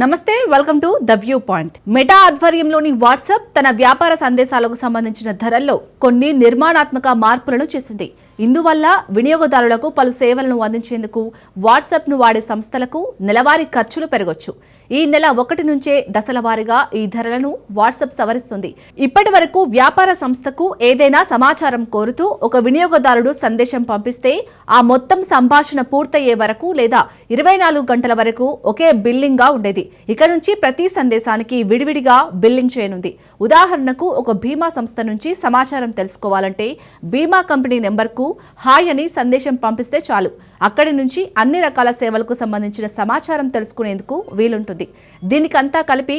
నమస్తే welcome to the view point. Meta ఆధ్వర్యంలోని WhatsApp తన వ్యాపార సందేశాలకు సంబంధించిన ధరల్లో కొన్ని నిర్మాణాత్మక మార్పులను చేసింది. ఇందువల్ల వినియోగదారులకు పలు సేవలను అందించేందుకు వాట్సాప్ను వాడే సంస్థలకు నెలవారీ ఖర్చులు పెరగొచ్చు. ఈ నెల ఒకటి నుంచే దశల వారీగా ఈ ధరలను వాట్సాప్ సవరిస్తుంది. ఇప్పటి వరకు వ్యాపార సంస్థకు ఏదైనా సమాచారం కోరుతూ ఒక వినియోగదారుడు సందేశం పంపిస్తే ఆ మొత్తం సంభాషణ పూర్తయ్యే వరకు లేదా ఇరవై నాలుగు గంటల వరకు ఒకే బిల్లింగ్గా ఉండేది. ఇక నుంచి ప్రతి సందేశానికి విడివిడిగా బిల్లింగ్ చేయనుంది. ఉదాహరణకు ఒక బీమా సంస్థ నుంచి సమాచారం తెలుసుకోవాలంటే బీమా కంపెనీ నెంబర్కు హాయ్ అని సందేశం పంపిస్తే చాలు. అక్కడి నుంచి అన్ని రకాల సేవలకు సంబంధించిన సమాచారం తెలుసుకునేందుకు వీలుంటుంది. దీనికంతా కలిపి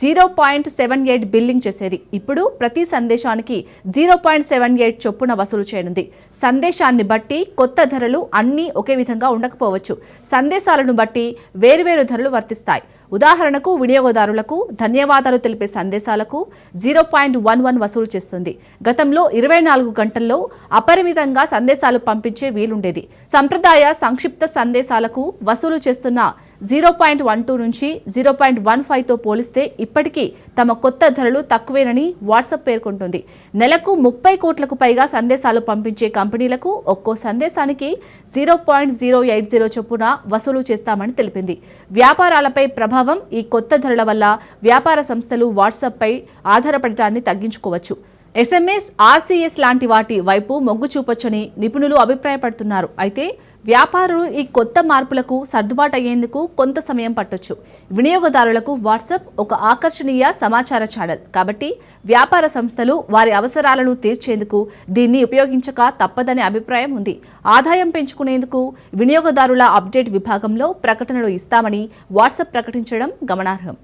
zero point seven eight billing చేసేది. ఇప్పుడు ప్రతి సందేశానికి జీరో పాయింట్ సెవెన్ ఎయిట్ చొప్పున వసూలు చేయనుంది. సందేశాన్ని బట్టి కొత్త ధరలు అన్నీ ఒకే విధంగా ఉండకపోవచ్చు. సందేశాలను బట్టి వేరువేరు ధరలు వర్తిస్తాయి. ఉదాహరణకు వినియోగదారులకు ధన్యవాదాలు తెలిపే సందేశాలకు జీరో పాయింట్ వన్ వన్ వసూలు చేస్తుంది. గతంలో ఇరవై నాలుగు గంటల్లో అపరిమితంగా సందేశాలు పంపించే వీలుండేది. సంప్రదాయ సంక్షిప్త సందేశాలకు వసూలు చేస్తున్న జీరో పాయింట్ వన్ టూ నుంచి జీరో పాయింట్ వన్ ఫైవ్తో పోలిస్తే ఇప్పటికీ తమ కొత్త ధరలు తక్కువేనని వాట్సాప్ పేర్కొంటుంది. నెలకు ముప్పై కోట్లకు పైగా సందేశాలు పంపించే కంపెనీలకు ఒక్కో సందేశానికి zero point zero eight zero చొప్పున వసూలు చేస్తామని తెలిపింది. వ్యాపారాలపై ప్రభావం ఈ కొత్త ధరల వల్ల వ్యాపార సంస్థలు వాట్సాప్పై ఆధారపడటాన్ని తగ్గించుకోవచ్చు. ఎస్ఎంఎస్ ఆర్సీఎస్ లాంటి వాటి వైపు మొగ్గు చూపొచ్చని నిపుణులు అభిప్రాయపడుతున్నారు. అయితే వ్యాపారులు ఈ కొత్త మార్పులకు సర్దుబాటు అయ్యేందుకు కొంత సమయం పట్టొచ్చు. వినియోగదారులకు వాట్సాప్ ఒక ఆకర్షణీయ సమాచార ఛానల్. కాబట్టి వ్యాపార సంస్థలు వారి అవసరాలను తీర్చేందుకు దీన్ని ఉపయోగించక తప్పదనే అభిప్రాయం ఉంది. ఆదాయం పెంచుకునేందుకు వినియోగదారుల అప్డేట్ విభాగంలో ప్రకటనలు ఇస్తామని వాట్సాప్ ప్రకటించడం గమనార్హం.